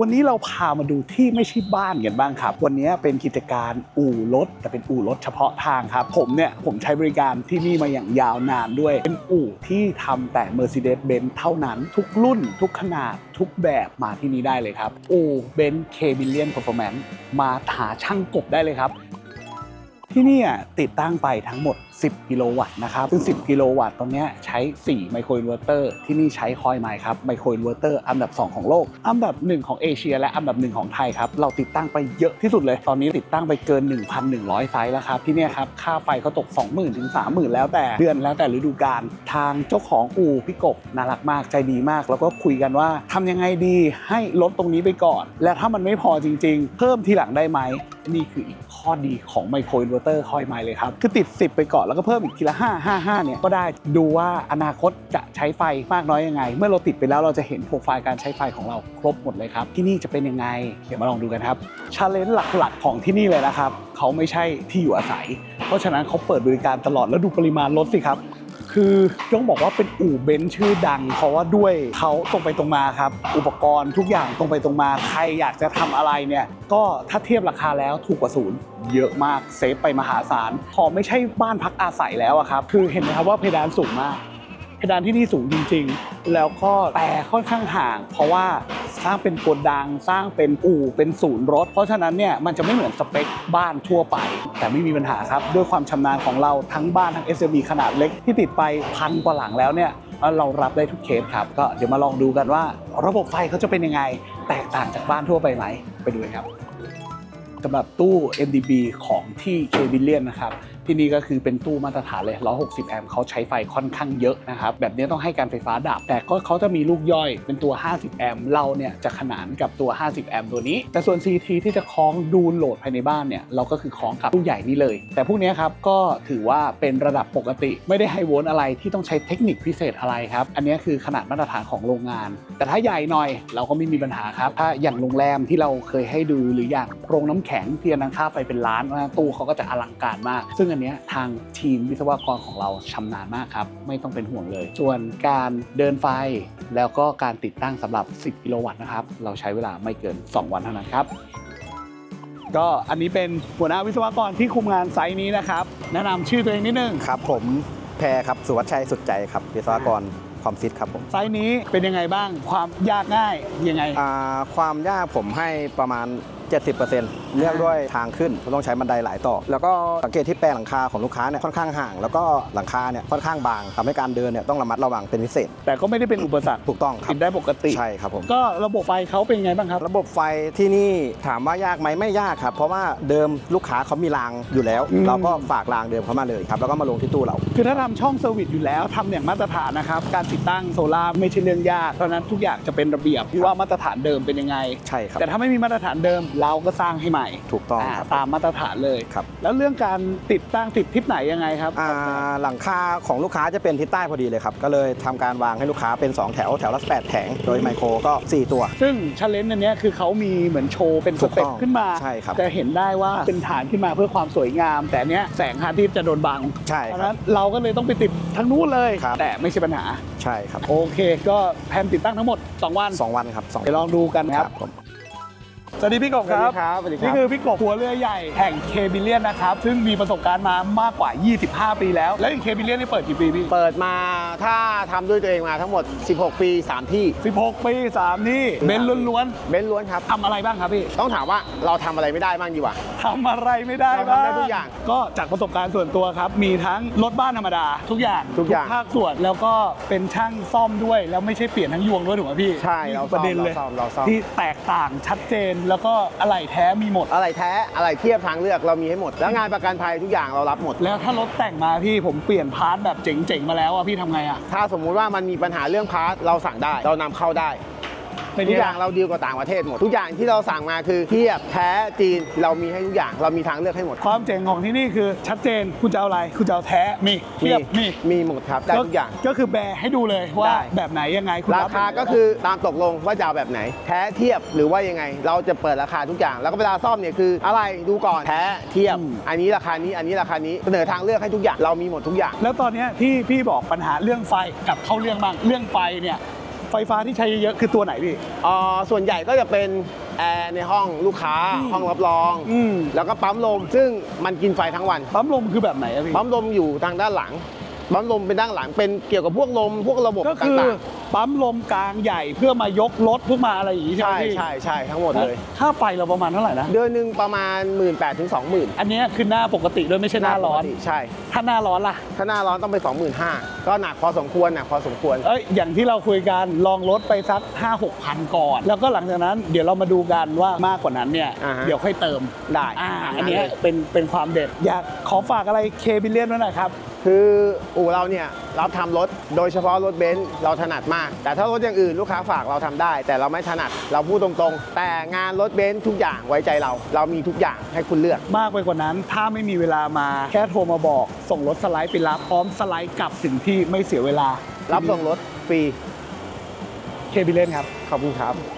วันนี้เราพามาดูที่ไม่ใช่บ้านกันบ้างครับ วันนี้เป็นกิจการอู่รถแต่เป็นอู่รถเฉพาะทางครับ ผมเนี่ยผมใช้บริการที่นี่มาอย่างยาวนานด้วย เป็นอู่ที่ทำแต่ Mercedes-Benz เท่านั้นทุกรุ่น ทุกขนาดทุกแบบมาที่นี่ได้เลยครับ อู่ Benz K Billion Performance มาหาช่างกบได้เลยครับ ที่นี่อะติดตั้งไปทั้งหมด 10 กิโลวัตต์นะครับ ซึ่ง 10 กิโลวัตต์ตรงนี้ใช้ 4 ไมโครอินเวอร์เตอร์ ที่นี่ใช้คอยไมครับ ไมโครอินเวอร์เตอร์อันดับ 2 ของโลก อันดับ 1 ของเอเชีย และอันดับ 1 ของไทยครับ เราติดตั้งไปเยอะที่สุดเลย ตอนนี้ติดตั้งไปเกิน 1,100 ไซส์แล้วครับ ที่นี่ครับ ค่าไฟเขาตก 20,000 ถึง 30,000 แล้วแต่เดือนแล้วแต่ฤดูกาล ทางเจ้าของอู่พี่กบน่ารักมาก ใจดีมาก แล้วก็คุยกันว่าทำยังไงดีให้ลดตรงนี้ไปก่อน และถ้ามันไม่พอจริง ๆ เพิ่มทีหลังได้ไหมนี่คืออีกข้อดีของไมโครอินเวอร์เตอร์คอยไมเลยครับคือติด 10 ไปก่อนแล้วก็เพิ่มอีกทีละ 5 5 5เนี่ยก็ได้ดูว่าอนาคตจะใช้ไฟมากน้อยยังไง เมื่อเราติดไปแล้วเราจะเห็นโปรไฟล์การใช้ไฟของเราครบหมดเลยครับ ที่นี่จะเป็นยังไง เดี๋ยวมาลองดูกันครับชาเลนจ์หลักๆ ของที่นี่เลยนะครับเขาไม่ใช่ที่อยู่อาศัย เพราะฉะนั้นเขาเปิดบริการตลอดแล้วดูปริมาณรถสิครับ คือต้องบอกว่าเป็นอู่เบนซ์ชื่อดัง เพราะว่าด้วยเขาตรงไปตรงมาครับ อุปกรณ์ทุกอย่างตรงไปตรงมา ใครอยากจะทำอะไรเนี่ย ก็ถ้าเทียบราคาแล้วถูกกว่าศูนย์เยอะมากเซฟไปมหาศาล พอไม่ใช่บ้านพักอาศัยแล้วอะครับ คือเห็นไหมครับว่าเพดานสูงมากเพดานที่นี่สูงจริง ๆ แล้วก็แต่ค่อนข้างห่าง เพราะว่า ร้างเป็นโกดัง สร้างเป็นอู่เป็นศูนย์รถ เพราะฉะนั้นเนี่ยมันจะไม่เหมือนสเปคบ้านทั่วไป แต่ไม่มีปัญหาครับ ด้วยความชำนาญของเราทั้งบ้านทั้ง SUV ขนาดเล็กที่ติดไปพันกว่าหลังแล้วเนี่ยเรารับได้ทุกเคสครับ ก็เดี๋ยวมาลองดูกันว่า ระบบไฟเขาจะเป็นยังไง แตกต่างจากบ้านทั่วไปไหมไปดูกันครับสำหรับตู้ MDB ของที่ k b i l l i o n นะครับ ที่นี่ก็คือเป็นตู้มาตรฐานเลย 160 แอมป์เขาใช้ไฟค่อนข้างเยอะนะครับ แบบนี้ต้องให้การไฟฟ้าดับ แต่ก็เขาจะมีลูกย่อยเป็นตัว 50 แอมป์เราเนี่ยจะขนานกับตัว 50 แอมป์ตัวนี้ แต่ส่วน CT ที่จะคล้องดูโหลดภายในบ้านเนี่ยเราก็คือคล้องกับตู้ใหญ่นี่เลย แต่พวกนี้ครับก็ถือว่าเป็นระดับปกติ ไม่ได้ไฮโวลต์อะไรที่ต้องใช้เทคนิคพิเศษอะไรครับอันนี้คือขนาดมาตรฐานของโรงงาน แต่ถ้าใหญ่หน่อยเราก็ไม่มีปัญหาครับถ้าอย่างโรงแรมที่เราเคยให้ดูหรืออย่างโรงน้ำแข็งที่อนนั้นค่าไฟเป็นล้านนะตู้เขาก็จะอลังการมาก ซึ่งอันเนี้ยทางทีมวิศวกรของเราชำนาญมากครับ ไม่ต้องเป็นห่วงเลย ส่วนการเดินไฟแล้วก็การติดตั้งสำหรับ 10 กิโลวัตต์นะครับ เราใช้เวลาไม่เกิน 2 วันเท่านั้นครับ ก็อันนี้เป็นหัวหน้าวิศวกรที่คุมงานไซต์นี้นะครับ แนะนำชื่อตัวเองนิดนึงครับ ผมแพรครับสุวัชชัยสุดใจครับ วิศวกรความฟิตครับผมไซต์นี้เป็นยังไงบ้างความยากง่ายยังไงอ่าความยากผมให้ประมาณ 70%เนื่องด้วยทางขึ้นต้องใช้บันไดหลายต่อ แล้วก็สังเกตที่แปลงหลังคาของลูกค้าเนี่ยค่อนข้างห่าง แล้วก็หลังคาเนี่ยค่อนข้างบางทำให้การเดินเนี่ยต้องระมัดระวังเป็นพิเศษ แต่ก็ไม่ได้เป็นอุปสรรคถูกต้องครัติบดได้ปกติใช่ครับผมก็ระบบไฟเขาเป็นยังไงบ้างครับ ระบบไฟที่นี่ถามว่ายากไหมไม่ยากครับ เพราะว่าเดิมลูกค้าเขามีรางอยู่แล้วอืมเราก็ฝากรางเดิมเขามาเลยครับแล้วก็มาลงที่ตู้เรา คือถ้าทำช่องเซอร์วิสอยู่แล้วทำอย่างมาตรฐานนะครับการติดตั้งโซลาร์ไม่ใช่เรื่องยากเพราะฉะนั้นทุกอย่างจะเป็นระเบียบที่ว่ามาตรฐานเดิมเป็นยังไงใช่ครับแต่ถ้าไม่มีมาตรฐานเดิมเราก็สร้างให้ใหม่ถูกต้องอ่าครับ ตามมาตรฐานเลย ครับ แล้วเรื่องการติดตั้งติดทิศไหนยังไงครับ อ่าหลังคาของลูกค้าจะเป็นทิศใต้พอดีเลยครับ ก็เลยทำการวางให้ลูกค้าเป็น 2 แถวแถวละ8แผงโดยไมโครก็ 4 ตัว ซึ่งชาเลนจ์อันเนี้ยคือเขามีเหมือนโชว์เป็นสถูกเต็ปต้องขึ้นมาใช่ครับ จะเห็นได้ว่าเป็นฐานขึ้นมาเพื่อความสวยงาม แต่อันเนี้ยแสงฮาร์ดดิสก์จะโดนบังใช่เพราะคฉะรับนั้นเราก็เลยต้องไปติดทั้งนู้นเลย ครับ แต่ไม่ใช่ปัญหา ใช่ครับโอเค ก็แผนติดตั้งทั้งหมด 2 วัน2วันครับสองเดี๋ยวลองดูกันครับผม สวัสดีพี่กบครับ สวัสดีคนี่รับคือพี่กบหัวเรือใหญ่แห่งเคบิเลียนนะครับ ซึ่งมีประสบการณ์มามากกว่า 25 ปีแล้ว แล้วอย่างเคบิเลียนนี่เปิดกี่ปีพี่ เปิดมาถ้าทำด้วยตัวเองมาทั้งหมด 16 ปี 3 ที่ 16 ปี 3 นี่เบนซ์ล้วนเบนซ์ล้วนครับ ๆทำอะไรบ้างครับพี่ ต้องถามว่าเราทำอะไรไม่ได้บ้างดีกว่า ทำอะไรไม่ได้เราทำบ้างได้ทุกอย่างก็จากประสบการณ์ส่วนตัวครับ มีทั้งรถบ้านธรรมดา ทุกอย่างทุกอย่างภาคส่วนแล้วก็เป็นช่างซ่อมด้วย แล้วไม่ใช่เปลี่ยนทั้งยวงด้วยถูกไหมพี่ใช่นี่เราคือประเด็นเลยซ่อมเราซ่อม ที่แตกต่างชัดเจนแล้วก็อะไรแท้มีหมด อะไรแท้อะไรเทียบทางเลือกเรามีให้หมด แล้วงานประกันภัยทุกอย่างเรารับหมด แล้วถ้ารถแต่งมาพี่ผมเปลี่ยนพาร์ทแบบเจ๋งๆมาแล้วอะพี่ทำไงอะถ้าสมมุติว่ามันมีปัญหาเรื่องพาร์ทเราสั่งได้ เรานำเข้าได้ เป็นทุกไงอย่างเราดีลกับต่างประเทศหมด ทุกอย่างที่เราสั่งมาคือเทียบแท้จีนเรามีให้ทุกอย่างเรามีทางเลือกให้หมดความเจ๋งของที่นี่คือชัดเจนคุณจะเอาอะไรคุณจะเอาแท้มีเทียบมีมีหมดครับได้ทุกอย่าง ก็คือแบร์ให้ดูเลยว่าได้ แบบไหนยังไงคุณราบคาก็คือตามตกลงว่าจะเอาแบบไหน แท้เทียบหรือว่ายังไง เราจะเปิดราคาทุกอย่าง แล้วก็เวลาซ่อมเนี่ยคือ อะไรดูก่อนแท้เทียบ อันนี้ราคานี้อันนี้ราคานี้เสนอทางเลือกให้ทุกอย่างเรามีหมดทุกอย่าง แล้วตอนเนี้ยที่พี่บอกปัญหาเรื่องไฟกับเข้าเรื่องบ้างเรื่องไฟเนี่ยไฟฟฟ้าที่ใช้เยอะๆคือตัวไหนพี่อ่าส่วนใหญ่ก็จะเป็นแอร์ในห้องลูกค้าอืมห้องรับรอง อืม แล้วก็ปั๊มลม ซึ่งมันกินไฟทั้งวัน ปั๊มลมคือแบบไหนอะพี่ ปั๊มลมอยู่ทางด้านหลัง ปั๊มลมเป็นด้านหลังเป็นเกี่ยวกับพวกลมพวกระบบก็คือต่างปั๊มลมกลางใหญ่เพื่อมายกรถเพื่อมาอะไรอย่างนี้ๆใช่ไหใช่มพี่ใช่ใช่ทั้งหมดเลยค่าไฟเราประมาณเท่าไหร่นะเดือนหนึ่งประมาณ 1 8ื่นถึงสองหมื่นอันเนี้ยคือหน้าปกติด้วยไม่ใช่หน้าร้อน ใช่ ถ้าหน้าร้อนล่ะ ถ้าหน้าร้อนต้องไป 25,000ก็หนักพอสมควรหนักพอสมควร เอ้ยอย่างที่เราคุยกันลองลดไปสัก 5 6พันก่อน แล้วก็หลังจากนั้นเดี๋ยวเรามาดูกันว่ามากกว่านั้นเนี่ย อ่าฮะ เดี๋ยวค่อยเติมได้อ่าตามอันนั้นเนี้ยเลยเป็นเป็นความเด็ดอยากขอฝากอะไรเคบิเลียนไว้หน่อยครับ คืออู่เราเนี่ยรับทำรถโดยเฉพาะรถเบนซ์เราถนัดมาก แต่ถ้ารถอย่างอื่นลูกค้าฝากเราทำได้ แต่เราไม่ถนัดเราพูดตรงๆ แต่งานรถเบนซ์ทุกอย่างไว้ใจเรา เรามีทุกอย่างให้คุณเลือก มากไปกว่านั้น ถ้าไม่มีเวลามาแค่โทรมาบอก ส่งรถสไลด์ไปรับพร้อมสไลด์กลับถึงที่ไม่เสียเวลา รับส่งรถฟรีเคบิเลียนครับขอบคุณครับ